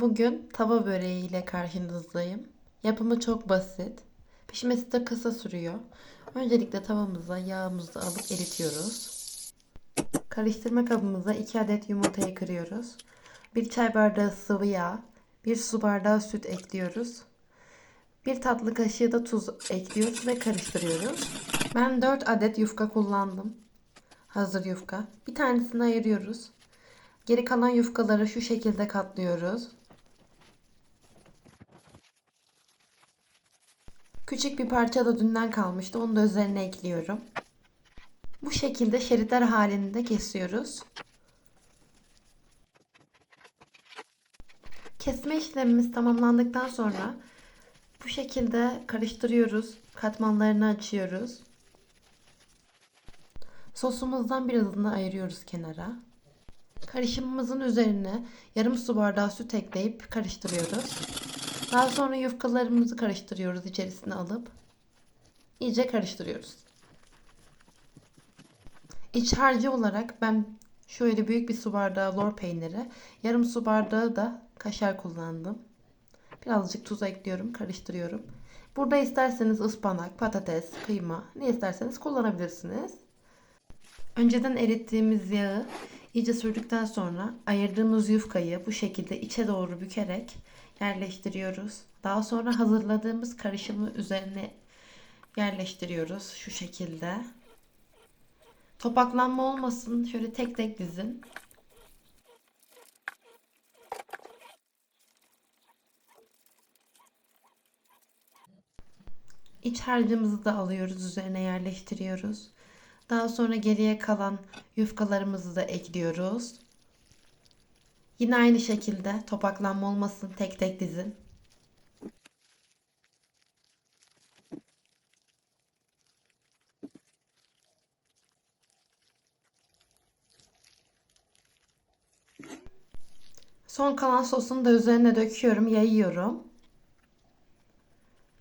Bugün tava böreği ile karşınızdayım. Yapımı çok basit. Pişmesi de kısa sürüyor. Öncelikle tavamıza yağımızı alıp eritiyoruz. Karıştırma kabımıza 2 adet yumurtayı kırıyoruz. 1 çay bardağı sıvı yağ, 1 su bardağı süt ekliyoruz. 1 tatlı kaşığı da tuz ekliyoruz ve karıştırıyoruz. Ben 4 adet yufka kullandım. Hazır yufka. Bir tanesini ayırıyoruz. Geri kalan yufkaları şu şekilde katlıyoruz. Küçük bir parça da dünden kalmıştı. Onu da üzerine ekliyorum. Bu şekilde şeritler halinde kesiyoruz. Kesme işlemimiz tamamlandıktan sonra bu şekilde karıştırıyoruz. Katmanlarını açıyoruz. Sosumuzdan birazını ayırıyoruz kenara. Karışımımızın üzerine yarım su bardağı süt ekleyip karıştırıyoruz. Daha sonra yufkalarımızı karıştırıyoruz içerisine alıp. iyice karıştırıyoruz. İç harcı olarak ben şöyle büyük bir su bardağı lor peyniri, yarım su bardağı da kaşar kullandım. Birazcık tuz ekliyorum, karıştırıyorum. Burada isterseniz ıspanak, patates, kıyma ne isterseniz kullanabilirsiniz. Önceden erittiğimiz yağı iyice sürdükten sonra ayırdığımız yufkayı bu şekilde içe doğru bükerek yerleştiriyoruz. Daha sonra hazırladığımız karışımı üzerine yerleştiriyoruz şu şekilde. Topaklanma olmasın. Şöyle tek tek dizin. İç harcımızı da alıyoruz, üzerine yerleştiriyoruz. Daha sonra geriye kalan yufkalarımızı da ekliyoruz. Yine aynı şekilde topaklanma olmasın tek tek dizin. Son kalan sosunu da üzerine döküyorum, yayıyorum.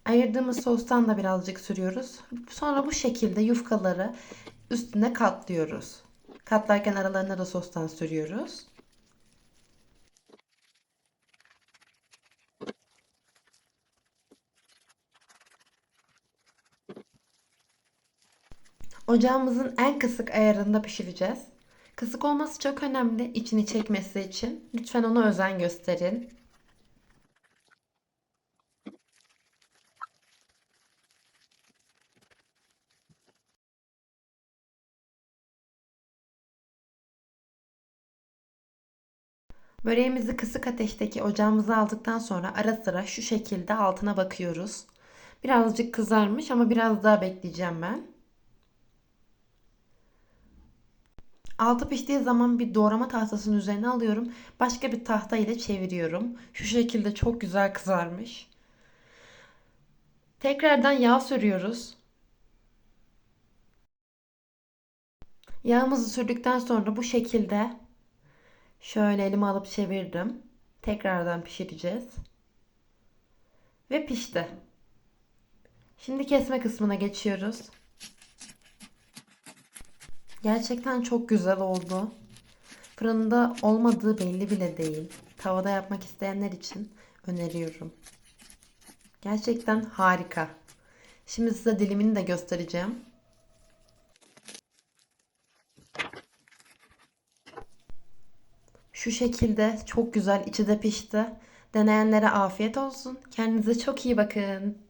Ayırdığımız sostan da birazcık sürüyoruz. Sonra bu şekilde yufkaları üstüne katlıyoruz. Katlarken aralarına da sostan sürüyoruz. Ocağımızın en kısık ayarında pişireceğiz. Kısık olması çok önemli içini çekmesi için. Lütfen ona özen gösterin. Böreğimizi kısık ateşteki ocağımıza aldıktan sonra ara sıra şu şekilde altına bakıyoruz. Birazcık kızarmış ama biraz daha bekleyeceğim ben. Altı piştiği zaman bir doğrama tahtasının üzerine alıyorum. Başka bir tahta ile çeviriyorum. Şu şekilde çok güzel kızarmış. Tekrardan yağ sürüyoruz. Yağımızı sürdükten sonra bu şekilde şöyle elime alıp çevirdim. Tekrardan pişireceğiz. Ve pişti. Şimdi kesme kısmına geçiyoruz. Gerçekten çok güzel oldu. Fırında olmadığı belli bile değil. Tavada yapmak isteyenler için öneriyorum. Gerçekten harika. Şimdi size dilimini de göstereceğim. Şu şekilde çok güzel içi de pişti. Deneyenlere afiyet olsun. Kendinize çok iyi bakın.